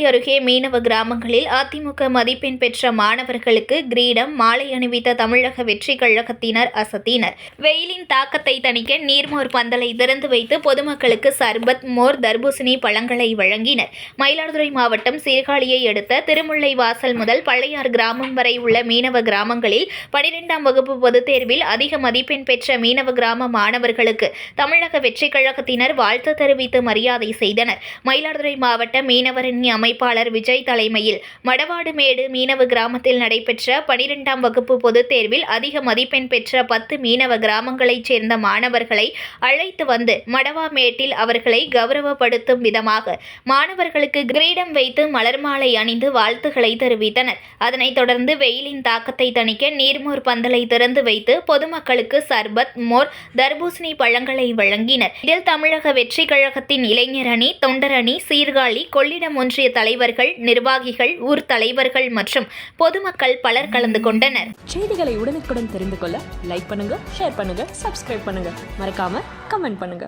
அருகே மீனவ கிராமங்களில் அதிமுக மதிப்பெண் பெற்ற மாணவர்களுக்கு கிரீடம் மாலை அணிவித்த தமிழக வெற்றி கழகத்தினர் அசத்தினர். வெயிலின் தாக்கத்தை தணிக்க நீர்மோர் பந்தலை திறந்து வைத்து பொதுமக்களுக்கு சர்பத் மோர் தர்பூசணி பழங்களை வழங்கினர். மயிலாடுதுறை மாவட்டம் சீர்காழியை அடுத்த திருமுல்லை வாசல் முதல் பழையார் கிராமம் வரை உள்ள மீனவ கிராமங்களில் பனிரெண்டாம் வகுப்பு பொதுத் தேர்வில் அதிக மதிப்பெண் பெற்ற மீனவ கிராம மாணவர்களுக்கு தமிழக வெற்றி கழகத்தினர் வாழ்த்து தெரிவித்து மரியாதை செய்தனர். மயிலாடுதுறை மாவட்ட மீனவரின் அமைப்பாளர் விஜய் தலைமையில் மடவாடுமேடு மீனவ கிராமத்தில் நடைபெற்ற பனிரெண்டாம் வகுப்பு பொதுத் தேர்வில் அதிக மதிப்பெண் பெற்ற பத்து மீனவ கிராமங்களைச் சேர்ந்த மாணவர்களை அழைத்து வந்து மடவாமேட்டில் அவர்களை கௌரவப்படுத்தும் விதமாக மாணவர்களுக்கு கிரீடம் வைத்து மலர் மாலை அணிந்து வாழ்த்துக்களை தெரிவித்தனர். அதனைத் தொடர்ந்து வெயிலின் தாக்கத்தை தணிக்க நீர்மோர் பந்தலை திறந்து வைத்து பொதுமக்களுக்கு சர்பத் மோர் தர்பூசணி பழங்களை வழங்கினர். இதில் தமிழக வெற்றி கழகத்தின் இளைஞர் அணி தொண்டர் அணி சீர்காழி கொள்ளிடம் ஒன்றிய தலைவர்கள் நிர்வாகிகள் ஊர் தலைவர்கள் மற்றும் பொதுமக்கள் பலர் கலந்து கொண்டனர். செய்திகளை உடனுக்குடன் தெரிந்து கொள்ள லைக் பண்ணுங்க ஷேர் பண்ணுங்க சப்ஸ்கிரைப் பண்ணுங்க. மறக்காம கமெண்ட் பண்ணுங்க.